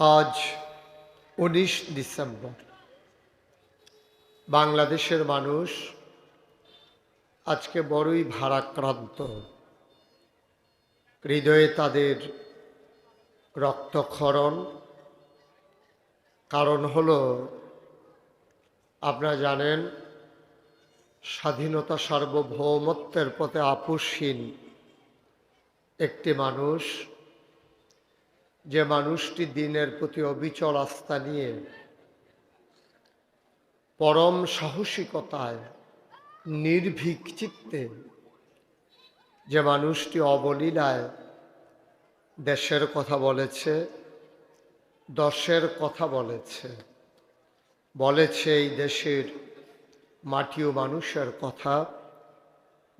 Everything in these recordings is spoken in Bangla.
আজ উনিশ ডিসেম্বর। বাংলাদেশের মানুষ আজকে বড়ই ভারাক্রান্ত। হৃদয়ে তাদের রক্তক্ষরণ। কারণ হলো, আপনারা জানেন, স্বাধীনতা সার্বভৌমত্বের পথে আপুসহীন একটি মানুষ যে মানুষটি দিনের প্রতি অবিচল আস্থা নিয়ে, পরম সাহসিকতায়, নির্ভীক চিত্তে যে মানুষটি অবলীলায় দেশের কথা বলেছে, দশের কথা বলেছে বলেছে এই দেশের মাটি ও মানুষের কথা,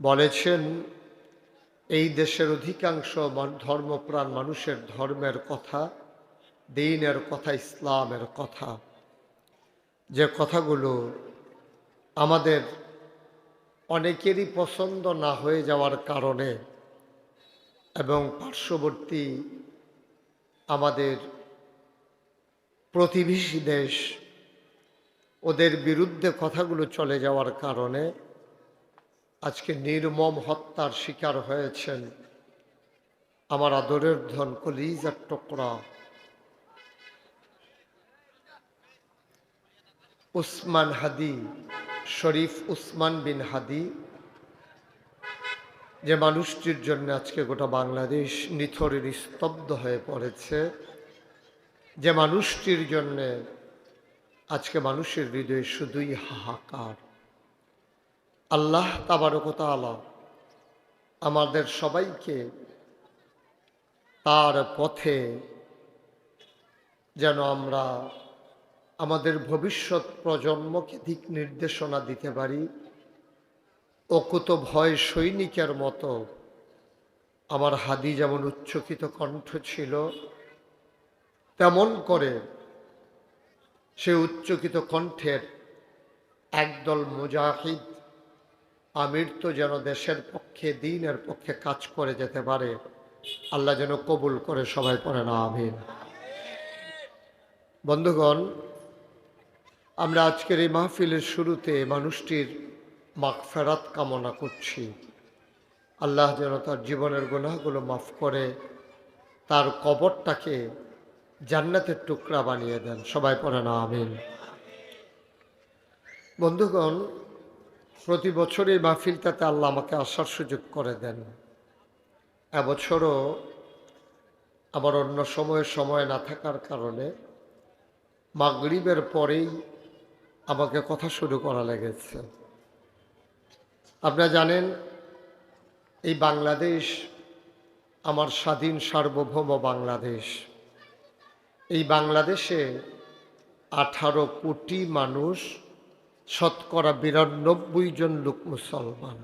বলেছেন এই দেশের অধিকাংশ ধর্মপ্রাণ মানুষের ধর্মের কথা, দিনের কথা, ইসলামের কথা। যে কথাগুলো আমাদের অনেকেরই পছন্দ না হয়ে যাওয়ার কারণে এবং পার্শ্ববর্তী আমাদের প্রতিবেশী দেশ ওদের বিরুদ্ধে কথাগুলো চলে যাওয়ার কারণে আজকে নির্মম হত্যার শিকার হয়েছেন আমার আদরের ধন কলিজার টুকরা। উসমান হাদি, শরীফ উসমান বিন হাদি, যে মানুষটির জন্য আজকে গোটা বাংলাদেশ নিথরের স্তব্ধ হয়ে পড়েছে, যে মানুষটির জন্যে আজকে মানুষের হৃদয়ে শুধুই হাহাকার। আল্লাহ তাবারকতালা আমাদের সবাইকে তার পথে যেন আমরা আমাদের ভবিষ্যৎ প্রজন্মকে দিক নির্দেশনা দিতে পারি অকুত ভয় সৈনিকের মতো। আমার হাদি যেমন উচ্চকিত কণ্ঠ ছিল, তেমন করে সে উচ্চকিত কণ্ঠের একদল মুজাহিদ আমির তো যেন দেশের পক্ষে, দিনের পক্ষে কাজ করে যেতে পারে। আল্লাহ যেন কবুল করে সবাই পড়ে না, আমিন। বন্ধুগণ, আমরা আজকের এই মাহফিলের শুরুতে মানুষটির মাগফেরাত কামনা করছি। আল্লাহ যেন তার জীবনের গুনাহগুলো মাফ করে, তার কবরটাকে জান্নাতের টুকরা বানিয়ে দেন। সবাই পড়ে না, আমিন। বন্ধুগণ প্রতি বছর এই মাহফিলটাতে আল্লাহ আমাকে আসার সুযোগ করে দেন। এবছরও আবার অন্য সময়ে সময় না থাকার কারণে মাগরিবের পরেই আমাকে কথা শুরু করা লেগেছে। আপনারা জানেন, এই বাংলাদেশ আমার স্বাধীন সার্বভৌম বাংলাদেশ। এই বাংলাদেশে আঠারো কোটি মানুষ শতকরা বিরানব্বই জন লোক মুসলমান।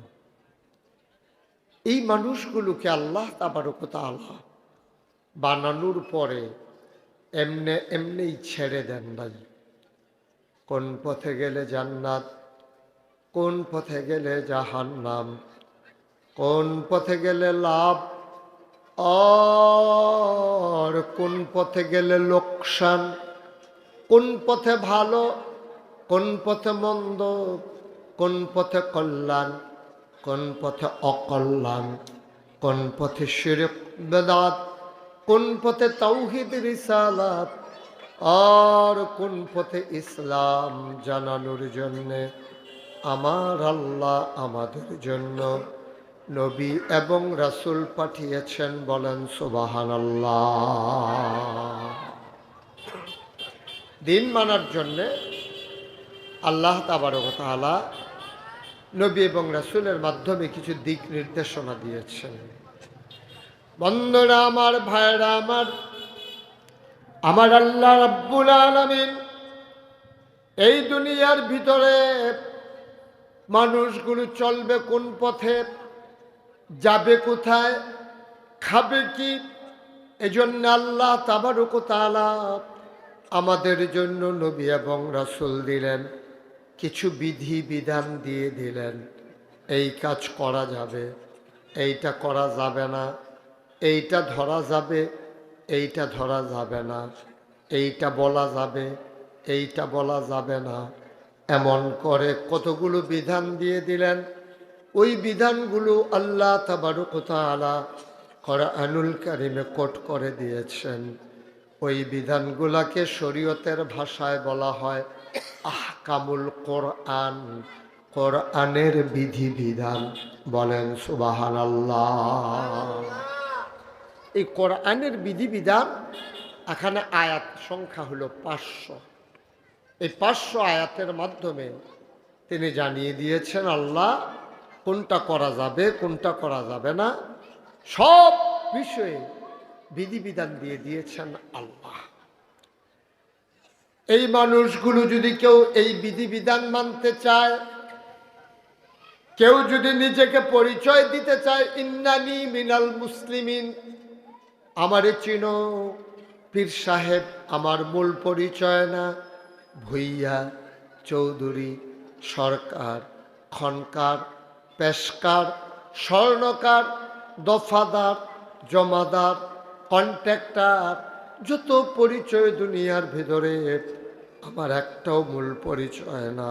এই মানুষগুলোকে আল্লাহ তাবারকতা আল্লাহ বানানোর পরে এমনে এমনিই ছেড়ে দেন নাই। কোন পথে গেলে জান্নাত, কোন পথে গেলে জাহান্নাম, কোন পথে গেলে লাভ, আর কোন পথে গেলে লোকসান, কোন পথে ভালো কোন পথে মন্দ, কোন পথে কল্যাণ, কোন পথে অকল্যাণ, কোন পথে শিরক বেদাত, কোন পথে তৌহিদ রিসালাত, আর কোন পথে ইসলাম জানানোর জন্যে আমার আল্লাহ আমাদের জন্য নবী এবং রাসূল পাঠিয়েছেন বলেন সুবাহান আল্লাহ দিন মানার জন্যে আল্লাহ তাবারকতালা নবী এবং রাসূলের মাধ্যমে কিছু দিক নির্দেশনা দিয়েছেন। বন্ধুরা, আমার ভাইরা আমার আমার আল্লাহ রাব্বুল আলমিন এই দুনিয়ার ভিতরে মানুষগুলো চলবে কোন পথে, যাবে কোথায়, খাবে কি, এজন্য আল্লাহ তাবারক তাআলা আমাদের জন্য নবী এবং রাসুল দিলেন। কিছু বিধি বিধান দিয়ে দিলেন, এই কাজ করা যাবে, এইটা করা যাবে না, এইটা ধরা যাবে, এইটা ধরা যাবে না, এইটা বলা যাবে, এইটা বলা যাবে না। এমন করে কতগুলো বিধান দিয়ে দিলেন। ওই বিধানগুলো আল্লাহ তাবারুকতালা আনুল কারিমে কোট করে দিয়েছেন। ওই বিধানগুলাকে শরীয়তের ভাষায় বলা হয় আহকামুল কোরআন, কোরআনের বিধি বিধান বলেন সুবাহান এই কোরআনের বিধি বিধান এখানে আয়াত সংখ্যা হলো পাঁচশো। এই পাঁচশো আয়াতের মাধ্যমে তিনি জানিয়ে দিয়েছেন, আল্লাহ, কোনটা করা যাবে, কোনটা করা যাবে না, সব বিষয়ে বিধিবিধান দিয়ে দিয়েছেন আল্লাহ। এই মানুষগুলো যদি কেউ এই বিধিবিধান মানতে চায়, কেউ যদি নিজেকে পরিচয় দিতে চায়, ইন্নানি মিনাল মুসলিমিন আমারে চিনো, পীর সাহেব আমার মূল পরিচয় না, ভুইয়া চৌধুরী সরকার, খনকার, পেশকার, স্বর্ণকার, দফাদার, জমাদার, কন্ট্রাক্টার। যত পরিচয় দুনিয়ার ভেতরে, আমার একটাও মূল পরিচয় না।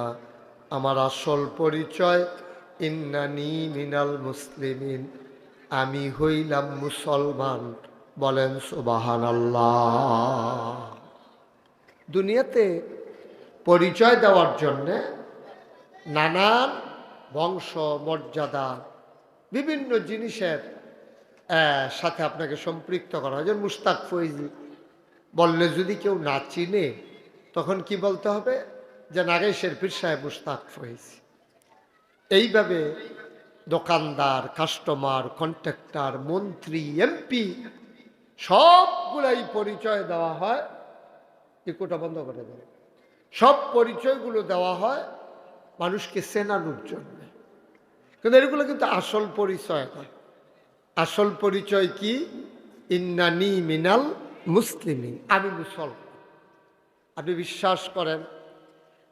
আমার আসল পরিচয়, ইন্নানি মিনাল মুসলিমিন আমি হইলাম মুসলমান। বলেন সুবাহান আল্লাহ দুনিয়াতে পরিচয় দেওয়ার জন্যে নানান বংশ, মর্যাদা, বিভিন্ন জিনিসের সাথে আপনাকে সম্পৃক্ত করা হয়। যেমন মুস্তাক ফৈজি বললে যদি কেউ না চিনে, তখন কি বলতে হবে? যে নাগেশের পীর সাহেব মুস্তাক ফৈজ এইভাবে দোকানদার, কাস্টমার, কন্ট্রাক্টর, মন্ত্রী, এমপি, সবগুলাই পরিচয় দেওয়া হয় ইকোটা বন্ধ করে দেয়। সব পরিচয়গুলো দেওয়া হয় মানুষকে চেনানোর জন্য। কিন্তু এগুলো কিন্তু আসল পরিচয় আসল পরিচয় কি? ইন্নানি মিনাল মুসলিমিন আমি মুসলমান। আপনি বিশ্বাস করেন,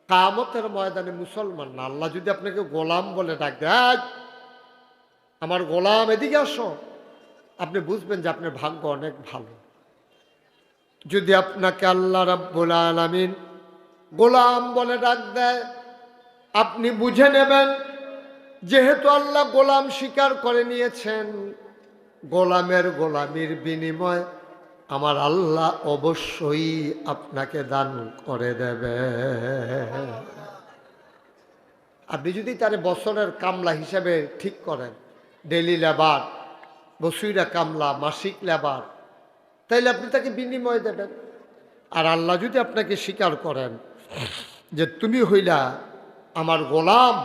কামতের ময়দানে মুসলমান না? আল্লাহ যদি আপনাকে গোলাম বলে ডাক দেয় আমার গোলাম, এদিকে আসো। আপনি বুঝবেন যে আপনার ভাগ্য অনেক ভালো। যদি আপনাকে আল্লাহ রাব্বুল আলামিন গোলাম বলে ডাক দেয়, আপনি বুঝে নেবেন, যেহেতু আল্লাহ গোলাম স্বীকার করে নিয়েছেন, গোলামের গোলামির বিনিময় আমার আল্লাহ অবশ্যই আপনাকে দান করে দেবে। আপনি যদি তার বছরের কামলা হিসেবে ঠিক করেন ডেলি লেবার বসুইরা কামলা, মাসিক লেবার, তাইলে আপনি তাকে বিনিময় দেবেন। আর আল্লাহ যদি আপনাকে স্বীকার করেন যে তুমি হইলা আমার গোলাম,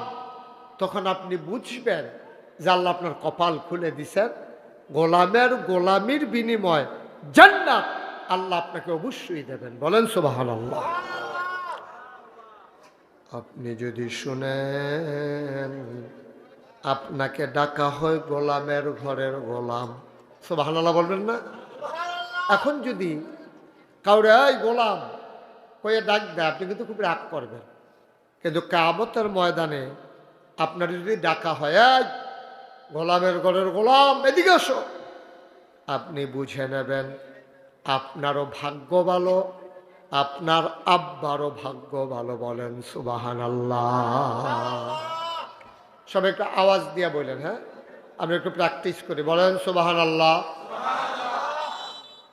তখন আপনি বুঝবেন যে আল্লাহ আপনার কপাল খুলে দিছেন। গোলামের গোলামির বিনিময় জান্নাত। আল্লাহ আপনাকে অবশ্যই দেবেন। বলেন সোবাহান আল্লাহ আপনি যদি শুনেন আপনাকে ডাকা হয় গোলামের ঘরের গোলাম। সোবাহান আল্লাহ বলবেন না? এখন যদি কাউরে এই গোলাম কয়ে ডাক দেয় আপনি কিন্তু খুব রাগ করবেন। কিন্তু কামতের ময়দানে আপনার যদি ডাকা হয় গোলামের ঘরের গোলাম এদিকে আসো আপনি বুঝে নেবেন, আপনারও ভাগ্য ভালো, আপনার আব্বারও ভাগ্য ভালো বলেন সুবাহান আল্লাহ সব একটু আওয়াজ দিয়ে বললেন হ্যাঁ? আমরা একটু প্র্যাকটিস করি, বলেন সুবাহান আল্লাহ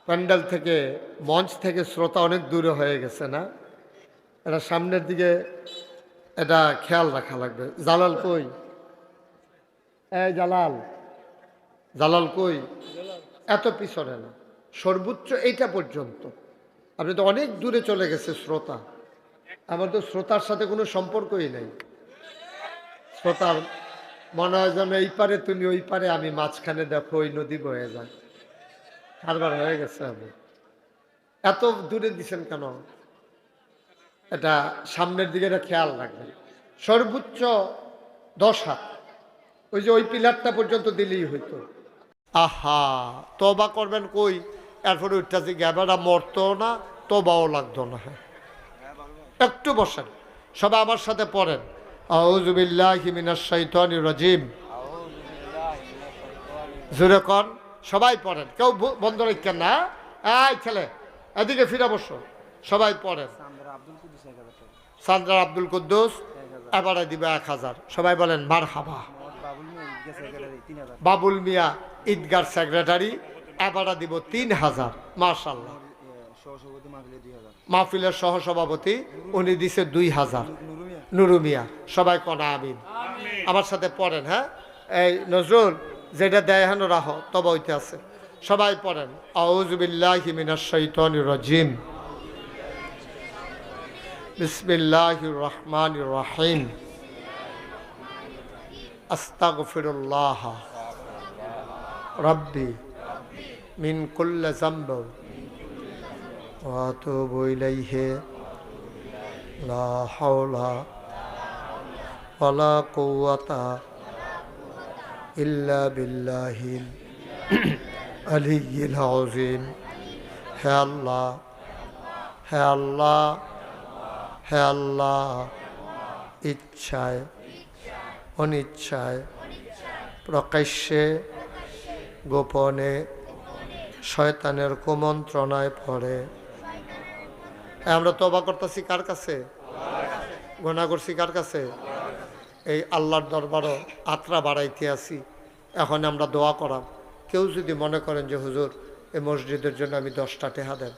প্যান্ডেল থেকে, মঞ্চ থেকে শ্রোতা অনেক দূরে হয়ে গেছে, না? এটা সামনের দিকে, এটা খেয়াল রাখা লাগবে। জালাল কই? এই জালাল জালাল কই? এত পিছনে না। সর্বোচ্চ এইটা পর্যন্ত। আপনি তো অনেক দূরে চলে গেছে শ্রোতা। আমার তো শ্রোতার সাথে কোনো সম্পর্কই নেই। শ্রোতার মনে হয় যেন এই পারে তুমি ওই পারে, আমি মাঝখানে দেখো ওই নদী বয়ে যায়। কারবার হয়ে গেছে আমি। এত দূরে দিছেন কেন? এটা সামনের দিকে এটা খেয়াল রাখবেন। সর্বোচ্চ দশ হাত। ওই যে ওই পিলারটা পর্যন্ত দিলেই হইতো। আহা তবা করবেন কই? এরপরে যে গ্যাবারা মরতো না তবাও লাগতো না। একটু বসেন সবাই আমার সাথে পড়েন। আউজুবিল্লাহ মিনাশ শাইতানির রাজিম। কন সবাই পড়েন। কেউ বন্ধ রাখেন না এই ছেলে এদিকে ফিরে বসো সবাই পড়েন। সান্দার আব্দুল কুদ্দুস এবারে দিবে এক হাজার। সবাই বলেন মার হাবা বাবুল মিয়া ঈদগার সেক্রেটারি এবারে দিব তিন হাজার। মার্শাল্লাহ মাহফিলের সহসভাপতি উনি দিছে দুই হাজার। নুরু মিয়া। সবাই কনা আমিন। আমার সাথে পড়েন হ্যাঁ? এই নজরুল যেটা দেয় হেন রাহ তবে ওইতে আছে। সবাই পড়েন। আউজুবিল্লাহি মিনাশ শাইতানির রাজিম। বিসমিল্লাহির রহমানির রহিম। আস্তাগফিরুল্লাহ। রব্বি মিন কুল্লি ওয়া আতুবু ইলাইহি। লা হাওলা ওয়ালা কুওয়াতা ইল্লা বিল্লাহিল আলিয়্যিল আযীম। হে আল্লাহ হে আল্লাহ হে আল্লাহ, ইচ্ছায় অনিচ্ছায় প্রকাশ্যে গোপনে শয়তানের কুমন্ত্রণায় পড়ে। এ, আমরা তবা করতেছি কার কাছে? গোনা করছি কার কাছে? এই আল্লাহর দরবারও আত্রা বাড়াইতে আছি। এখন আমরা দোয়া করাম। কেউ যদি মনে করেন যে হুজুর এই মসজিদের জন্য আমি দশটা টেহা দেন।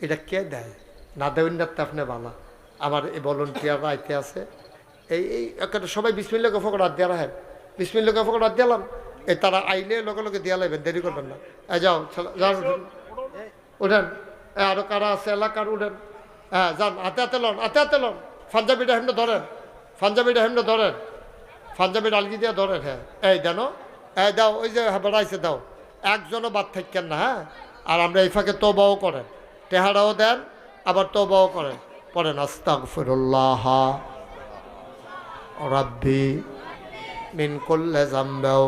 এটা কে দেয়? না দেবেন না তো আপনি বালা। আমার এই ভলন্টিয়াররা আইতে আছে। এই এই একটা সবাই বিসমিল্লা গফকর হাত দেওয়া হ্যাঁ বিসমিল্লা গফকর হাত দিলাম এই তারা আইলে লগে লগে দিয়া লাগবেন দেরি করবেন না। এই যাও যাও উঠেন। আরও কারা আছে? এলাকার উঠেন। হ্যাঁ যান হাতে হাতে লন হাতে হাতে লন। পাঞ্জাবিটা হেমনে ধরেন। পাঞ্জাবিটা হেমনে ধরেন। পাঞ্জাবি ডালগি দিয়ে ধরেন হ্যাঁ। এই দেন এই দাও ওই যে বেড়াইছে দাও। একজনও বাদ থাকেন না হ্যাঁ। আর আমরা এই ফাঁকে তোবাও করেন। টেহারাও দেন আবার তোবাও করেন। পড়েন আস্তাগফিরুল্লাহ। রাব্বি মিন কুল্লি জামবাও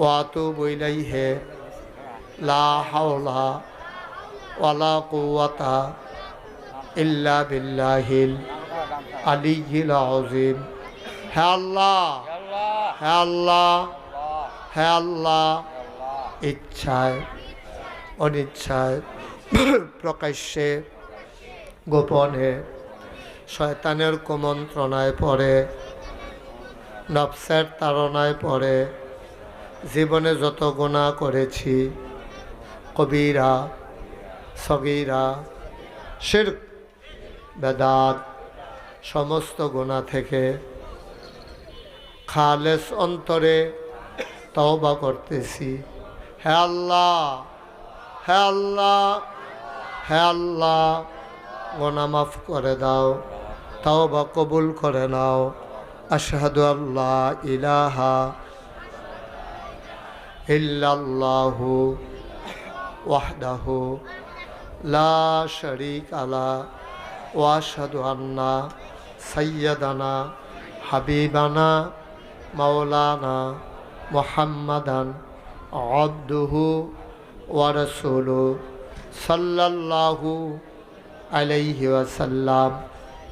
ওয়া আতুবু ইলাইহি লা হাওলা ওয়ালা কুওয়াতা ইল্লা বিল্লাহিল আলিয়্যিল আযীম হে আল্লাহ হে আল্লাহ হে আল্লাহ, ইচ্ছায়, অনিচ্ছায়, প্রকাশ্যে, গোপনে শয়তানের কুমন্ত্রণায় পড়ে, নফসের তাড়নায় পড়ে। জীবনে যত গুণা করেছি, কবিরা, সগীরা শির বেদাত, সমস্ত গুণা থেকে খালেস অন্তরে তওবা করতেছি। হে আল্লাহ হে আল্লাহ হে আল্লাহ গোনা মাফ করে দাও। তওবা কবুল করে নাও। আশহাদু আল্লাহ ইলাহা ইল্লাল্লাহু ওয়াহদাহু লা শরীক আলা ওয়াশহাদু আন্না সাইয়্যিদানা হাবিবানা মাওলানা মুহাম্মাদান আবদুহু ওয়া রাসূলু সাল্লাল্লাহু আলাইহি ওয়াসাল্লাম।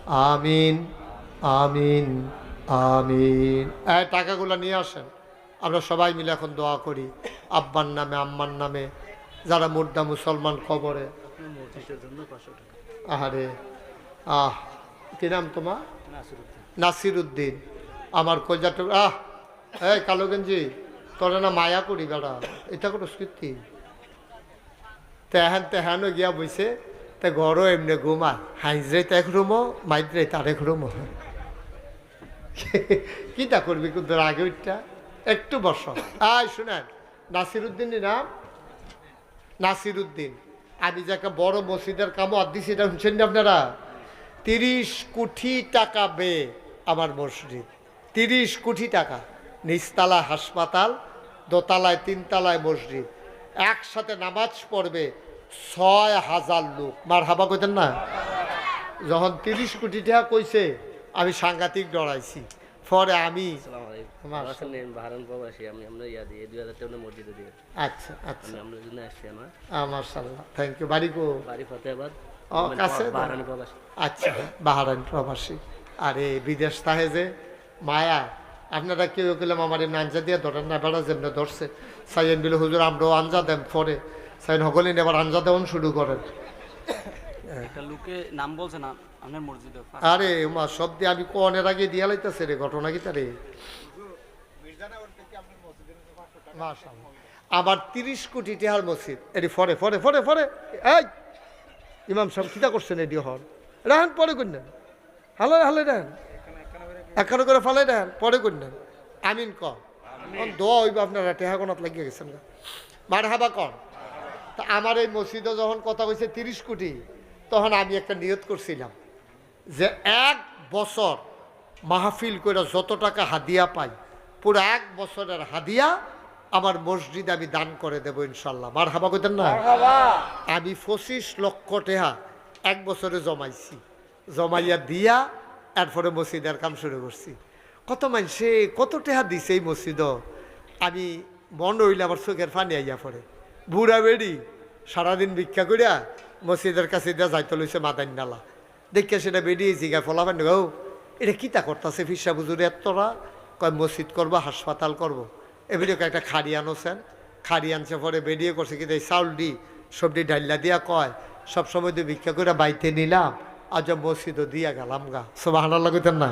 আমিন আমিন আমিন। এই টাকাগুলো নিয়ে আসেন। আমরা সবাই মিলে এখন দোয়া করি। আব্বার নামে, আম্মার নামে, যারা মুর্দা মুসলমান খবরে আহারে, আহ, কি নাম তোমার? নাসির উদ্দিন আমার কলজাটা আহ, এই কালো গেঞ্জি তোরা না মায়া করি বেড়া। এটা কোনো স্মৃতি? তেহেন, তেহানও গিয়া বইছে তে ঘরও এমনি হাইজরে তো এক রুমো মাইদ্রে তার এক রুমো কিটা করবি কিন্তু আগে উঠটা? একটু বস। আয়, শুনেন নাসির উদ্দিনের নাম নাসির উদ্দিন আমি যাকে বড় মসজিদের কামও আর দিছি, এটা শুনছেন আপনারা? তিরিশ কোটি টাকা বে আমার মসজিদ। তিরিশ কোটি টাকা নিচতলায় হাসপাতাল, দোতলায়, তিনতলায় মসজিদ। একসাথে নামাজ পড়বে ছয় হাজার লোক। মার হাবা কইতেন না? যখন তিরিশ কোটি টাকা কইছে আমি সাংঘাতিক ডরাইছি পরে আমি আচ্ছা আচ্ছা। আমি আমরা সাল্লাহ থ্যাংক ইউ বাড়ি গো বাড়ি ফতেহাবাদ। ও, কাছে? বাহারান প্রবাসী। আচ্ছা বাহারান প্রবাসী। আরে বিদেশ তাহে যে মায়া আপনারা কেউ কেলাম আমার এমনি আঞ্জা দিয়ে ধরেন না বেড়া যেমনি ধরছে। সাইয়েন বিল হুজুর আমরাও আঞ্জা দেন পরে। সাইন হগলিন এবার আঞ্জা দেওয়ান শুরু করেন। লোকে নাম বলছে না আপনার মসজিদে আরে মা সব দিয়ে আমি কনের আগে দিয়া লাইতেছে রে ঘটনা কি তারে? আবার তিরিশ কোটি টেহার মসজিদ। এটি ফরে ফরে ফরে ফরে। এই ইমাম সাহেব কিতা করছেন এটি হর রাহান পরে করলেন হালো হালো দেন। এখানে করে ফালে দেন পরে করলেন আমিন ক। এখন দোয়া হইব আপনারা টেহা কোনাত লাগিয়ে গেছেন না মার হাবা কর। তা আমার এই মসজিদে যখন কথা কইছে তিরিশ কোটি তখন আমি একটা নিয়ত করছিলাম যে এক বছর মাহফিল করে যত টাকা হাদিয়া পাই পুরো এক বছরের হাদিয়া আমার মসজিদে আমি দান করে দেবো ইনশাল্লাহ। মার হাবা কইতেন না? আমি পঁচিশ লক্ষ টেহা এক বছরে জমাইছি। জমাইয়া দিয়া এরপরে মসজিদের কাম শুরু করছি। কত মানুষে কত টেহা দিছে এই মসজিদ? আমি মন হইলে আমার চোখের পানি আইয়া পড়ে। বুড়া বেড়ি, সারাদিন ভিক্ষা করিয়া মসজিদের কাছে দিয়া যাইতে লইছে মাদান নালা। দেখে সেটা বেরিয়ে জিগা ফলাবেন গো এটা কিতা করতেছে ফিসা বুজুরে এতরা? কয়, মসজিদ করব, হাসপাতাল করব। এবারে একটা খাড়ি আনোছেন। খাড়ি আনছে পরে বেরিয়ে করছে কিন্তু এই চাউল দি। সবজি ডাইলা দিয়া কয়, সব সময় তো ভিক্ষা করে বাইতে নিলাম, আজ মসজিদও দিয়া গেলাম গা। সব হানার লাগতেন না।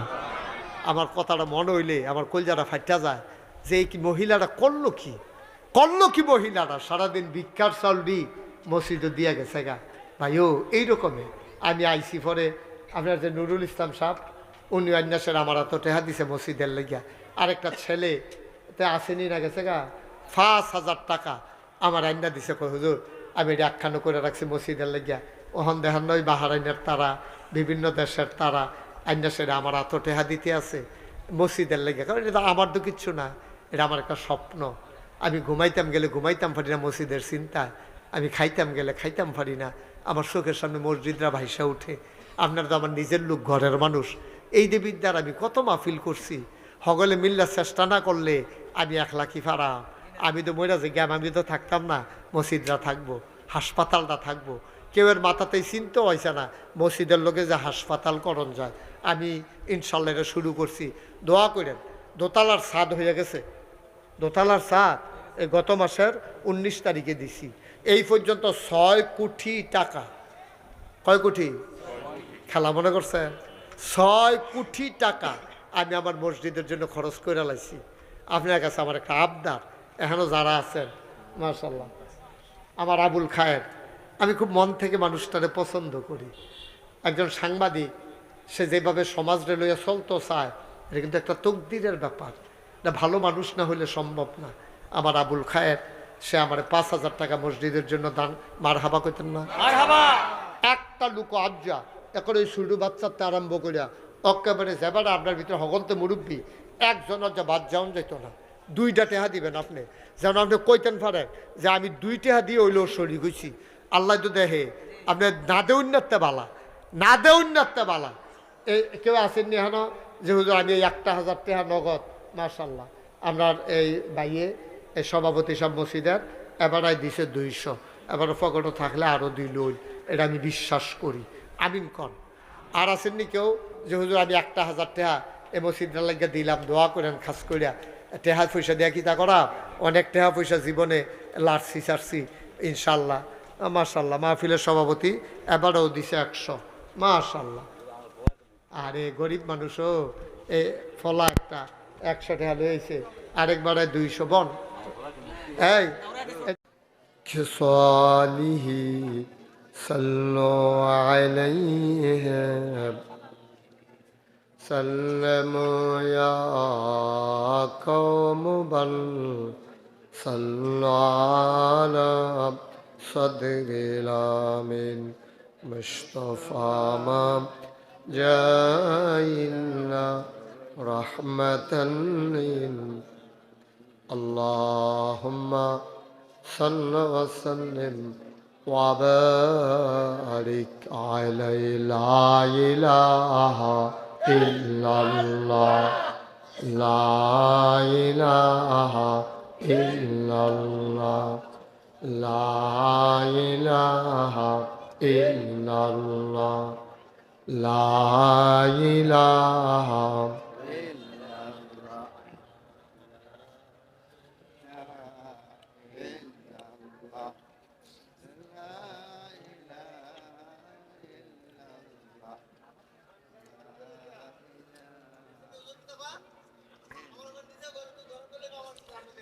আমার কথাটা মনে হইলে, আমার কলজাটা ফাইটা যায়, যে এই কি মহিলাটা করল কি? করল কি মহিলাটা সারাদিন ভিক্ষার চাউল দি মসজিদও দিয়া গেছে গা। ভাইও এইরকমে আমি আইসি পরে আপনার যে নুরুল ইসলাম সাহেব, উনি অন্যাসের আমার এত টেহা দিছে মসজিদের লেগিয়া। আরেকটা ছেলে, তে আসেনি না গেছে গা, পাঁচ হাজার টাকা আমার আইনা দিছে হুজুর, আমি এটা করে রাখছি মসজিদের লেগিয়া। ওহন দেহান নয়, বাহারাইনের তারা, বিভিন্ন দেশের তারা আইনাসের আমার এত টেহা দিতে আছে মসজিদের লেগে কারণ এটা আমার তো কিচ্ছু না, এটা আমার একটা স্বপ্ন। আমি ঘুমাইতাম গেলে ঘুমাইতাম পারি না, মসজিদের চিন্তায় আমি খাইতাম গেলে খাইতাম পারি না। আমার চোখের সামনে মসজিদরা ভাইসা উঠে। আপনার তো আমার নিজের লোক, ঘরের মানুষ। এই দেবিদ্যার আমি কত মাহফিল করছি। হগলে মিল্লার চেষ্টা না করলে আমি এক লাখি ফারা আমি তো মইরা যে গ্যাম, আমি তো থাকতাম না। মসজিদরা থাকব, হাসপাতালটা থাকব। কেউ এর মাথাতেই চিনতে হয়েছে না, মসজিদের লোকে যে হাসপাতাল করণ যায়। আমি ইনশাল্লাহ এটা শুরু করছি। দোয়া করেন, দোতলার স্বাদ হয়ে গেছে। দোতলার স্বাদ গত মাসের উনিশ তারিখে দিছি। এই পর্যন্ত ছয় কোটি টাকা। কয় কোটি? খেলা মনে করছেন ছয় কোটি টাকা আমি আমার মসজিদের জন্য খরচ করে লাইছি। আপনার কাছে আমার একটা আবদার। এখনও যারা আছেন মার্শাল্লাহ আমার আবুল খায়ের। আমি খুব মন থেকে মানুষটারে পছন্দ করি। একজন সাংবাদিক, সে যেভাবে সমাজরে লইয়া চলতো চায়, এটা কিন্তু একটা তকদিরের ব্যাপার। না ভালো মানুষ না হলে সম্ভব না। আমার আবুল খায়ের সে আমার পাঁচ হাজার টাকা মসজিদের জন্য দান মার হাবা করতেন না। একটা লুক আজ্জা এখন ওই শুরু বাচ্চাতে আরম্ভ করিয়া একেবারে যেবার আপনার ভিতরে হগলতে মুরব্বী একজন যা বাদ যাওন যেত না। দুইটা টেহা দিবেন আপনি। যেন আপনি কইতেন পারেন যে আমি দুই টেহা দিয়ে ওইলেও সরি গেছি আল্লাহ তো দেখে আপনি না দেউন নাতে বালা না দেউন নাতে বালা। এই কেউ আসেননি নিহানো যে হুজুর আমি একটা হাজার টেহা নগদ মার্শাল্লাহ আপনার এই বাইয়ে এই সভাপতি সব মসজিদের, এবারাই দিছে দুইশো। এবার ফকটও থাকলে আরও দুই লই। এটা আমি বিশ্বাস করি। আমিন কন। আর আসেননি কেউ? যে হুজুর, আমি একটা হাজার টেহা এ মসজিদটা লাগিয়ে দিলাম, দোয়া করেন, খাস করিয়া টেহা পয়সা দেয়া কিতা করা? অনেক টেহা পয়সা জীবনে লাড়ছি সারছি ইনশাল্লাহ। মাশাল্লাহ, মাহফিলের সভাপতি এবারও দিছে একশো। মাশাল্লাহ। আরে গরিব মানুষও, এ ফলা একটা, একশো টাকা লয়েছে আরেকবারে দুইশো বন। এই خصاله صلوا عليه. سلموا يا قوم بل صلوا على صدر الامين مصطفى ما جاءنا رحمة لل اللهم صل وسلم وبارك عليه لا إله إلا الله. لا إله إلا الله. لا إله إلا الله. لا إله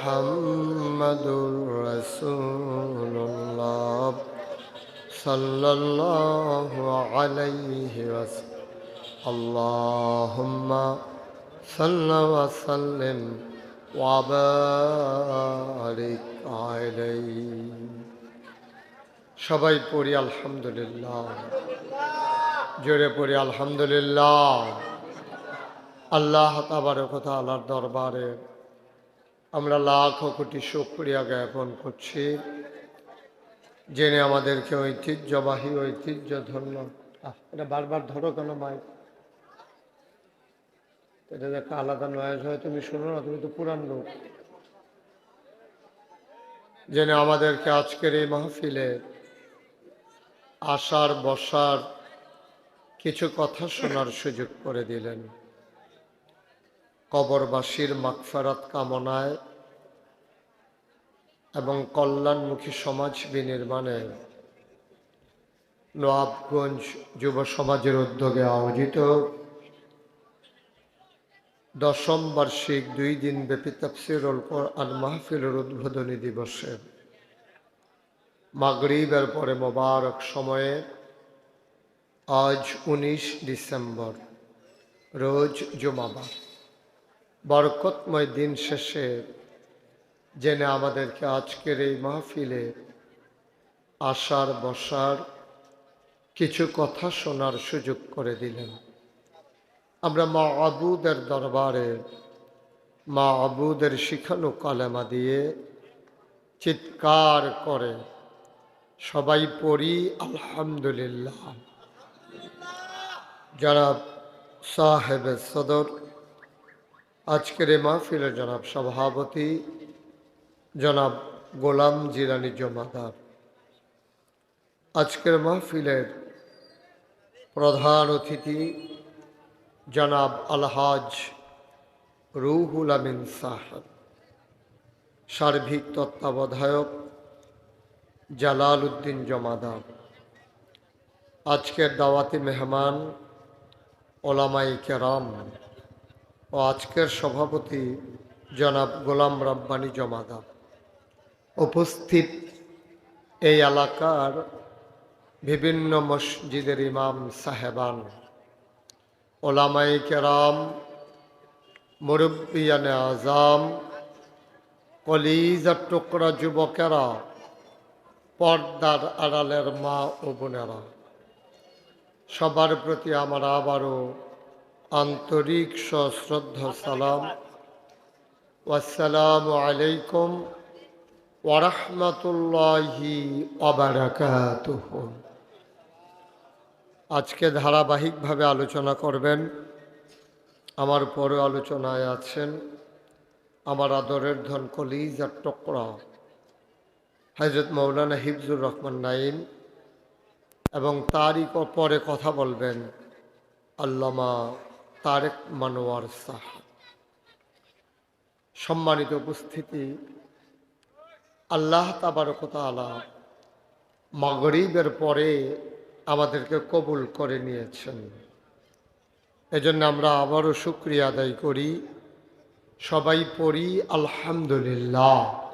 মোহাম্মদুর রসুল্লাহ সাল্লাল্লাহু আলাইহি ওয়াসাল্লাম আল্লাহুম্মা সাল্লি ওয়া সাল্লিম ওয়া বারিক আলাইহি। সবাই পড়ি আলহামদুলিল্লাহ, জোরে পড়ি আলহামদুলিল্লাহ। আল্লাহ তাবারকতা আল্লাহর দরবারে আমরা লাখ কোটি শুক্রিয়া জ্ঞাপন করছি। জেনে আমাদেরকে ঐতিহ্যবাহী ঐতিহ্য ধন্য এটা বারবার ধরো কেন মাইক এটা একটা আলাদা নয়েজ হয়, তুমি শোনো না, তুমি তো পুরান লোক। জেনে আমাদেরকে আজকের এই মাহফিলে আসার, বসার কিছু কথা শোনার সুযোগ করে দিলেন। কবরবাসীর মাগফেরাত কামনায় এবং কল্যাণমুখী সমাজ বিনির্মাণে নবাবগঞ্জ যুব সমাজের উদ্যোগে আয়োজিত দশম বার্ষিক দুই দিন ব্যাপী তফসিরুল কোরআন মাহফিলের উদ্বোধনী দিবসে মাগরিবের পরে মোবারক সময়ে আজ উনিশ ডিসেম্বর, রোজ জুমাবার। বরকতময় দিন শেষে জেনে আমাদেরকে আজকের এই মাহফিলে আসার, বসার কিছু কথা শোনার সুযোগ করে দিলেন। আমরা মা আবুদের দরবারে, মা আবুদের শিখানো কালেমা দিয়ে চিৎকার করে সবাই পড়ি, আলহামদুলিল্লাহ। যারা সাহেবের সদর আজকের এই মাহফিলের জনাব সভাপতি, জনাব গোলাম জিরানি জমাদার। আজকের মাহফিলের প্রধান অতিথি জনাব আলহাজ রুহুল আমিন সাহেব, সার্বিক তত্ত্বাবধায়ক জালাল উদ্দিন জমাদার। আজকের দাওয়াতি মেহমান ওলামাই কেরাম ও আজকের সভাপতি জনাব গোলাম রব্বানি জমাদার উপস্থিত এই এলাকার বিভিন্ন মসজিদের ইমাম সাহেবান ওলামাই কেরাম, মুরব্বিয়ানে আজাম কলিজার টুকরা যুবকেরা, পর্দার আড়ালের মা ও বোনেরা। সবার প্রতি আমার আবারও আন্তরিক সশ্রদ্ধ সালাম। আসসালামু আলাইকুম ওরহমতুল্লাহি অবরাকাতুহ আজকে ধারাবাহিকভাবে আলোচনা করবেন। আমার পরে আলোচনায় আছেন আমার আদরের ধন কলিজ আর টকরা হজরত মৌলানা হিফজুর রহমান নাইম এবং তারই পরে কথা বলবেন আল্লামা তারেক মানোয়ার সাহা। সম্মানিত উপস্থিতি, আল্লাহ তাবারকতালা মাগরিবের পরে আমাদেরকে কবুল করে নিয়েছেন। এজন্য আমরা আবারও শুক্রিয়া আদায় করি। সবাই পড়ি আলহামদুলিল্লাহ।